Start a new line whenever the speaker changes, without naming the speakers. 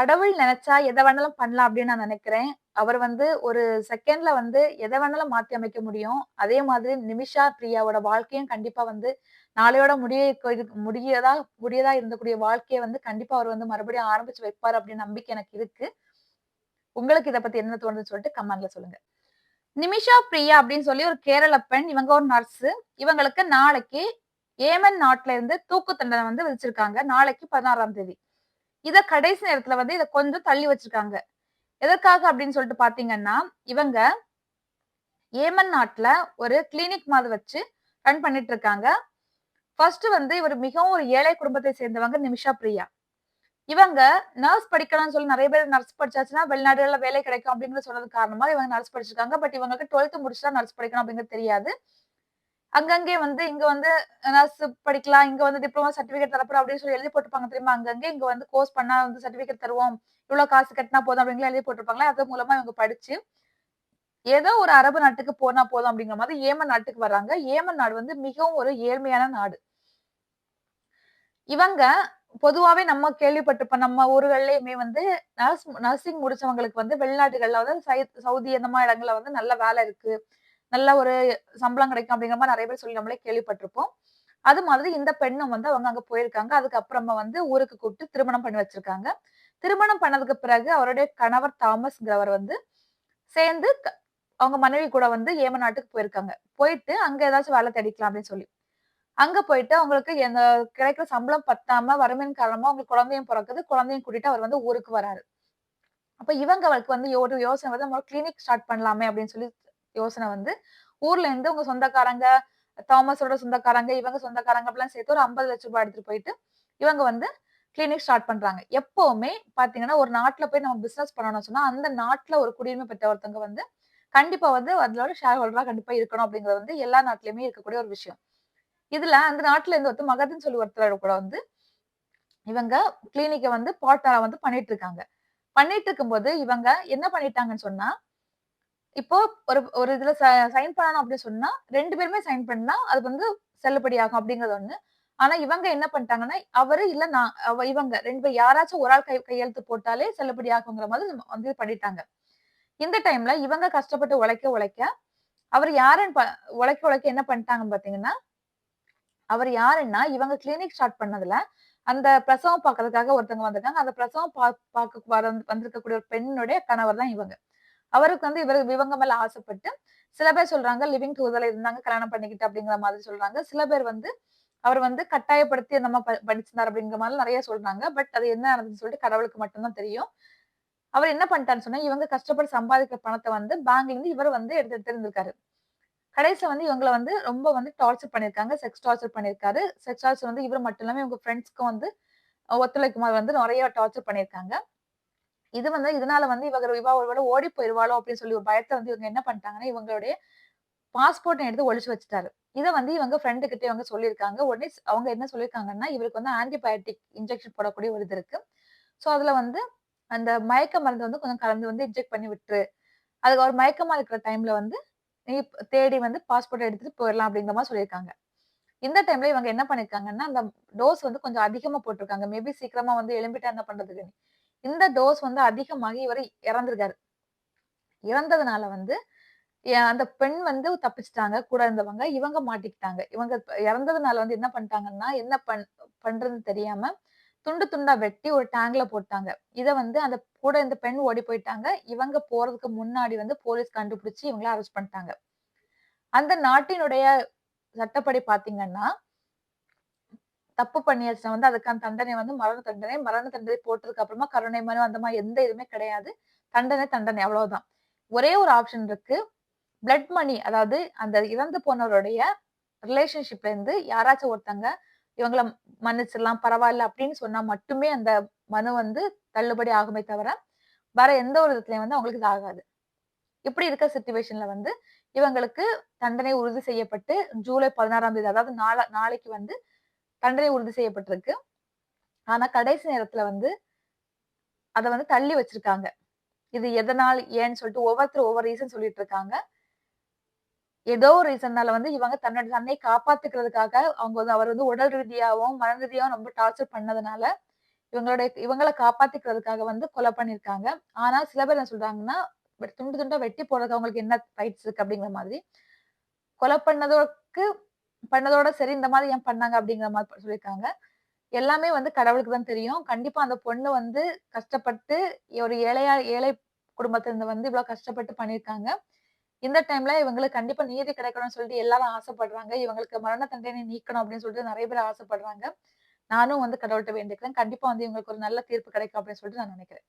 கடவுள் நினைச்சா எதை வேணாலும் பண்ணலாம் அப்படின்னு நான் நினைக்கிறேன். அவர் வந்து ஒரு செகண்ட்ல வந்து எதை வேணாலும் மாத்தி அமைக்க முடியும். அதே மாதிரி நிமிஷா பிரியாவோட வாழ்க்கையும் கண்டிப்பா வந்து நாளையோட முடிய முடியதா முடியதா இருந்தக்கூடிய வாழ்க்கையை வந்து கண்டிப்பா அவர் வந்து மறுபடியும் ஆரம்பிச்சு வைப்பார் அப்படின்னு நம்பிக்கை எனக்கு இருக்கு. உங்களுக்கு இத பத்தி என்ன தோணுதுன்னு சொல்லிட்டு கமெண்ட்ல சொல்லுங்க. நிமிஷா பிரியா அப்படின்னு சொல்லி ஒரு கேரள பெண். இவங்க ஒரு நர்ஸ் இவங்களுக்கு நாளைக்கு ஏமன் நாட்டுல இருந்து தூக்கு தண்டனை வந்து விதிச்சிருக்காங்க. நாளைக்கு 16ஆம் தேதி. இத கடைசி நேரத்துல வந்து இத கொஞ்சம் தள்ளி வச்சிருக்காங்க. எதற்காக அப்படின்னு சொல்லிட்டு பார்த்தீங்கன்னா, இவங்க ஏமன் நாட்டுல ஒரு கிளினிக் மாதிரி வச்சு ரன் பண்ணிட்டு இருக்காங்க. ஃபர்ஸ்ட் வந்து இவர் மிகவும் ஒரு ஏழை குடும்பத்தை சேர்ந்தவங்க நிமிஷா பிரியா. இவங்க நர்ஸ் படிக்கணும்னு சொல்லி நிறைய பேர் நர்ஸ் படிச்சாச்சுன்னா வெளிநாடுகள்ல வேலை கிடைக்கும் அப்படிங்கிற சொன்னது காரணமா இவங்க நர்ஸ் படிச்சிருக்காங்க. பட் இவங்களுக்கு 12த் முடிச்சுட்டா நர்ஸ் படிக்கணும் அப்படிங்கிறது தெரியாது. அங்கங்கே வந்து இங்க வந்து நர்ஸ் படிக்கலாம். இங்க வந்து டிப்ளமோ சர்டிபிகேட் தரப்போ அப்படின்னு சொல்லி எழுதி போட்டுப்பாங்க தெரியுமா? அங்கங்க இங்க வந்து கோர்ஸ் பண்ணா வந்து சர்டிபிகேட் தருவோம். இவ்வளவு காசு கட்டினா போதும் அப்படின்னு எழுதி போட்டுருப்பாங்களா. அது மூலமா இவங்க படிச்சு ஏதோ ஒரு அரபு நாட்டுக்கு போனா போதும் அப்படிங்கிற மாதிரி ஏமன் நாட்டுக்கு வர்றாங்க. ஏமன் நாடு வந்து மிகவும் ஒரு ஏழ்மையான நாடு. இவங்க பொதுவாவே நம்ம கேள்விப்பட்டிருப்போம். நம்ம ஊர்கள்லயுமே வந்து நர்ஸ் நர்சிங் முடிச்சவங்களுக்கு வந்து வெளிநாடுகள்ல வந்து சவுதி அந்த மாதிரி இடங்கள்ல வந்து நல்ல வேலை இருக்கு. நல்ல ஒரு சம்பளம் கிடைக்கும் அப்படிங்கிற மாதிரி நிறைய பேர் சொல்லி நம்மளே கேள்விப்பட்டிருப்போம். அது மாதிரி இந்த பெண்ணும் வந்து அவங்க அங்க போயிருக்காங்க. அதுக்கப்புறமா வந்து ஊருக்கு கூப்பிட்டு திருமணம் பண்ணி வச்சிருக்காங்க. திருமணம் பண்ணதுக்கு பிறகு அவருடைய கணவர் தாமஸ்ங்கிறவர் வந்து சேர்ந்து க அவங்க மனைவி கூட வந்து ஏம நாட்டுக்கு போயிருக்காங்க. போயிட்டு அங்க ஏதாச்சும் வேலை தேடிக்கலாம் அப்படின்னு சொல்லி. அங்க போயிட்டு அவங்களுக்கு எந்த கிடைக்கிற சம்பளம் பத்தாம வறுமையின் காரணமா அவங்களுக்கு குழந்தையும் பிறக்குது குழந்தையும் கூட்டிட்டு அவர் வந்து ஊருக்கு வராரு. அப்ப இவங்க அவருக்கு வந்து ஒரு யோசனை வந்து நம்ம கிளினிக் ஸ்டார்ட் பண்ணலாமே அப்படின்னு சொல்லி யோசனை வந்து ஊர்ல இருந்து உங்க சொந்தக்காரங்க, தாமஸோட சொந்தக்காரங்க, இவங்க சொந்தக்காரங்க அப்படிலாம் சேர்த்து ஒரு ஐம்பது லட்ச ரூபாய் எடுத்துட்டு போயிட்டு இவங்க வந்து கிளினிக் ஸ்டார்ட் பண்றாங்க. எப்பவுமே பார்த்தீங்கன்னா, ஒரு நாட்டுல போய் நம்ம பிசினஸ் பண்ணணும்னு சொன்னா, அந்த நாட்டுல ஒரு குடியுரிமை பெற்ற ஒருத்தவங்க வந்து கண்டிப்பா வந்து அதோட ஷேர் ஹோல்டரா கண்டிப்பா இருக்கணும் அப்படிங்கிறது வந்து எல்லா நாட்டிலயுமே இருக்கக்கூடிய ஒரு விஷயம். இதுல அந்த நாட்டுல இருந்து ஒருத்தர் மகதின்னு சொல்லி ஒருத்தர் கூட வந்து இவங்க கிளினிக்கை வந்து பார்ட்னரா வந்து பண்ணிட்டு இருக்காங்க. பண்ணிட்டு இருக்கும்போது இவங்க என்ன பண்ணிட்டாங்கன்னு சொன்னா, இப்போ ஒரு ஒரு இதுல சைன் பண்ணணும் அப்படின்னு சொன்னா ரெண்டு பேருமே சைன் பண்ணா அது வந்து செல்லுபடியாகும் அப்படிங்கறது ஒண்ணு. ஆனா இவங்க என்ன பண்ணிட்டாங்கன்னா, அவரு இல்ல நான் இவங்க ரெண்டு பேர் யாராச்சும் ஒரு ஆள் கை கையெழுத்து போட்டாலே செல்லுபடியாகுங்கிற மாதிரி வந்து பண்ணிட்டாங்க. இந்த டைம்ல இவங்க கஷ்டப்பட்டு உழைக்க உழைக்க, அவர் யாருன்னு உழைக்க உழைக்க என்ன பண்ணிட்டாங்கன்னு பாத்தீங்கன்னா அவர் யாருன்னா இவங்க கிளினிக் ஸ்டார்ட் பண்ணதுல, அந்த பிரசவம் பார்க்கறதுக்காக ஒருத்தவங்க வந்திருக்காங்க. அந்த பிரசவம் பா பார்க்க வந்திருக்கக்கூடிய ஒரு பெண்ணுடைய கணவர் தான் இவங்க. அவருக்கு வந்து இவரு இவங்க மேல ஆசைப்பட்டு, சில பேர் சொல்றாங்க லிவிங் டூதல இருந்தாங்க கல்யாணம் பண்ணிக்கிட்டு அப்படிங்கிற மாதிரி சொல்றாங்க. சில பேர் வந்து அவர் வந்து கட்டாயப்படுத்தி அந்த மாரி ப படிச்சிருந்தார் அப்படிங்கிற மாதிரி நிறைய சொல்றாங்க. பட் அது என்ன நடந்ததுன்னு சொல்லிட்டு கடவுளுக்கு மட்டும்தான் தெரியும். அவர் என்ன பண்ணிட்டாருன்னு சொன்னா, இவங்க கஷ்டப்பட்டு சம்பாதிக்கிற பணத்தை வந்து பேங்க்ல இருந்து இவர் வந்து எடுத்து எடுத்திருந்திருக்காரு. கடைசியில வந்து இவங்கள வந்து ரொம்ப வந்து டார்ச்சர் பண்ணியிருக்காங்க. செக்ஸ் டார்ச்சர் பண்ணியிருக்காரு. செக்ஸ் டார்ச்சர் வந்து இவரு மட்டும் இல்லாம இவங்க ஃப்ரெண்ட்ஸ்க்கும் வந்து ஒத்துழைக்குமாறு வந்து நிறைய டார்ச்சர் பண்ணியிருக்காங்க. இது வந்து இதனால வந்து இவங்க இவா ஒருவேளை ஓடி போயிருவாளோ அப்படின்னு சொல்லி ஒரு பயத்தை வந்து இவங்க என்ன பண்ணிட்டாங்கன்னா, இவங்களுடைய பாஸ்போர்ட் எடுத்து ஒழிச்சு வச்சுட்டாரு. இதை வந்து இவங்க ஃப்ரெண்டு கிட்ட இவங்க சொல்லியிருக்காங்க. உடனே அவங்க என்ன சொல்லியிருக்காங்கன்னா, இவருக்கு வந்து ஆன்டிபயோட்டிக் இன்ஜெக்ஷன் போடக்கூடிய ஒரு இது இருக்கு. ஸோ அதுல வந்து அந்த மயக்க மருந்து வந்து கொஞ்சம் கலந்து வந்து இன்ஜெக்ட் பண்ணி விட்டுரு. அதுக்கு அவர் மயக்கமா இருக்கிற டைம்ல வந்து நீ தேடி வந்து பாஸ்போர்ட் எடுத்துட்டு போயிடலாம் அப்படிங்கிற மாதிரி சொல்லியிருக்காங்க. இந்த டைம்ல இவங்க என்ன பண்ணியிருக்காங்கன்னா, அந்த டோஸ் வந்து கொஞ்சம் அதிகமா போட்டிருக்காங்க மேபி சீக்கிரமா வந்து எழும்பிட்டா என்ன பண்றதுக்கு இந்த டோஸ் வந்து அதிகமாகி இவர் இறந்துருக்காரு இறந்ததுனால வந்து அந்த பெண் வந்து தப்பிச்சிட்டாங்க கூட இருந்தவங்க. இவங்க மாட்டிக்கிட்டாங்க. இவங்க இறந்ததுனால வந்து என்ன பண்ணிட்டாங்கன்னா, என்ன பண் பண்றதுன்னு தெரியாம துண்டு துண்டா வெட்டி ஒரு டேங்க்ல போட்டாங்க. இதை வந்து அந்த கூட இந்த பெண் ஓடி போயிட்டாங்க. இவங்க போறதுக்கு முன்னாடி வந்து போலீஸ் கண்டுபிடிச்சு இவங்கள அரெஸ்ட் பண்ணிட்டாங்க. அந்த நாட்டினுடைய சட்டப்படி பாத்தீங்கன்னா தப்பு பண்ணியாச்சுன்னா வந்து அதுக்கான தண்டனை வந்து மரண தண்டனை. மரண தண்டனை போட்டதுக்கு அப்புறமா கருணை மனு அந்த மாதிரி எந்த இதுவுமே கிடையாது. தண்டனை, தண்டனை அவ்வளவுதான். ஒரே ஒரு ஆப்ஷன் இருக்கு. பிளட் மணி அதாவது அந்த இறந்து போனவருடைய ரிலேஷன்ஷிப்ல இருந்து யாராச்சும் ஒருத்தங்க இவங்கள மன்னிச்சிடலாம் பரவாயில்ல அப்படின்னு சொன்னா மட்டுமே அந்த மனு வந்து தள்ளுபடி ஆகுமே தவிர, வேற எந்த ஒரு விதத்துலயும் வந்து அவங்களுக்கு இது ஆகாது. இப்படி இருக்க சுச்சுவேஷன்ல வந்து இவங்களுக்கு தண்டனை உறுதி செய்யப்பட்டு ஜூலை 16ஆம் தேதி அதாவது நாளை நாளைக்கு வந்து தண்டனை உறுதி செய்யப்பட்டிருக்கு. ஆனா கடைசி நேரத்துல வந்து அதை வந்து தள்ளி வச்சிருக்காங்க. இது எதனால், ஏன்னு சொல்லிட்டு ஒவ்வொருத்தரும் ஒவ்வொரு ரீசன் சொல்லிட்டு இருக்காங்க. ஏதோ ஒரு ரீசன்னால வந்து இவங்க தன்னோட தன்னை காப்பாத்துக்கிறதுக்காக அவங்க வந்து அவர் வந்து உடல் ரீதியாகவும் மன ரீதியாகவும் ரொம்ப டார்ச்சர் பண்ணதுனால, இவங்களுடைய இவங்களை காப்பாத்திக்கிறதுக்காக வந்து கொலை பண்ணியிருக்காங்க. ஆனா சில பேர் என்ன சொல்றாங்கன்னா, வெ துண்டு துண்டா வெட்டி போடுறதுக்கு அவங்களுக்கு என்ன ரைட்ஸ் இருக்கு அப்படிங்கிற மாதிரி. கொலை பண்ணதற்கு பண்ணதோட சரி, இந்த மாதிரி ஏன் பண்ணாங்க அப்படிங்கிற மாதிரி சொல்லியிருக்காங்க. எல்லாமே வந்து கடவுளுக்கு தான் தெரியும். கண்டிப்பா அந்த பொண்ணு வந்து கஷ்டப்பட்டு ஒரு ஏழையா ஏழை குடும்பத்திலிருந்து வந்து இவ்வளோ கஷ்டப்பட்டு பண்ணியிருக்காங்க. இந்த டைம்ல இவங்களுக்கு கண்டிப்பா நீதி கிடைக்கணும்னு சொல்லிட்டு எல்லாரும் ஆசைப்படுறாங்க. இவங்களுக்கு மரண தண்டனை நீக்கணும் அப்படின்னு சொல்லிட்டு நிறைய பேர் ஆசைப்படுறாங்க. நானும் வந்து கடவுள்கிட்ட வேண்டிக்கிறேன். கண்டிப்பா வந்து இவங்களுக்கு ஒரு நல்ல தீர்ப்பு கிடைக்கும் அப்படின்னு சொல்லிட்டு நான் நினைக்கிறேன்